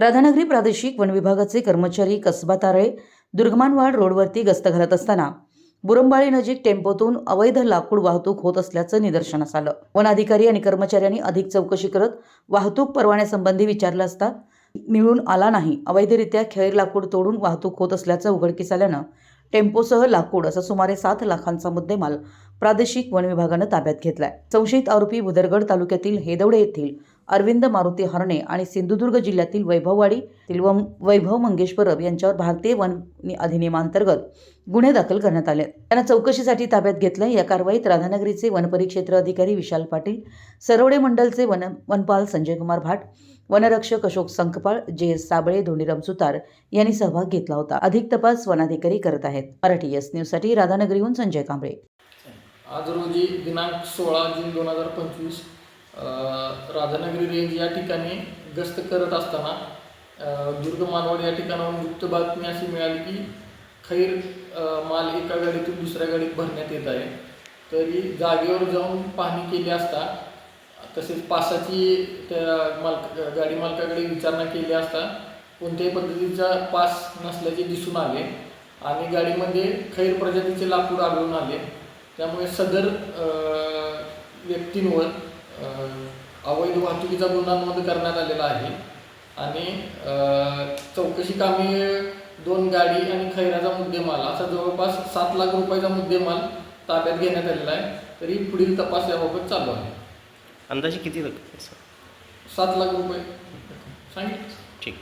राधानगरी प्रादेशिक वन विभागाचे कर्मचारी कसबा तारळे दुर्गमानवाड रोडवरती गस्त घालत असताना बुरंबाळी नजीक टेम्पोतून अवैध लाकूड वाहतूक होत असल्याचं निदर्शनास आलं. वन अधिकारी आणि कर्मचाऱ्यांनी अधिक चौकशी करत वाहतूक परवान्यासंबंधी विचारलं असता मिळून आला नाही. अवैधरित्या खैर लाकूड तोडून वाहतूक होत असल्याचं उघडकीस आल्यानं टेम्पोसह लाकूड असा सुमारे सात लाखांचा मुद्देमाल प्रादेशिक वन विभागानं ताब्यात घेतलाय. संशयित आरोपी भुदरगड तालुक्यातील हेदवडे येथील अरविंद मारुती हरणे आणि सिंधुदुर्ग जिल्ह्यातील वैभववाडी व वैभव मंगेश परब यांच्यावर भारतीय वन अधिनियमांतर्गत गुन्हे दाखल करण्यात आले त्यांना चौकशीसाठी ताब्यात घेतलं या कारवाईत राधानगरीचे वनपरिक्षेत्र अधिकारी विशाल पाटील सरवडे मंडलचे वन वनपाल संजय कुमार भाट वनरक्षक अशोक संकपाळ जे एस साबळे धोंडीराम सुतार यांनी सहभाग घेतला होता. अधिक तपास वनाधिकारी करत आहेत. मराठी एस न्यूजसाठी राधानगरीहून संजय कांबळे. आज रोजी दिनांक सोळा जून दोन हजार पंचवीस राधानगरी रेंज या ठिकाणी गस्त करत असताना दुर्ग मानवड या ठिकाणाहून गुप्त बातमी अशी मिळाली की खैर माल एका गाडीतून दुसऱ्या गाडीत भरण्यात येत आहे. तरी जागेवर जाऊन पाहणी केली असता तसेच पासाची त्या मालक गाडी मालकाकडे विचारणा केली असता कोणत्याही पद्धतीचा पास नसल्याचे दिसून आले आणि गाडीमध्ये खैर प्रजातीचे लाकूड आढळून आले. त्यामुळे सदर व्यक्तींवर अवैध वाहतुकीचा गुन्हा नोंद करण्यात आलेला आहे. आणि चौकशी कामी दोन गाडी आणि खैराचा मुद्देमाल असा जवळपास सात लाख रुपयाचा मुद्देमाल ताब्यात घेण्यात आलेला आहे. तरी पुढील तपास याबाबत चालू आहे. अंदाजे किती रक्कम सात लाख रुपये. सांगितलं. ठीक.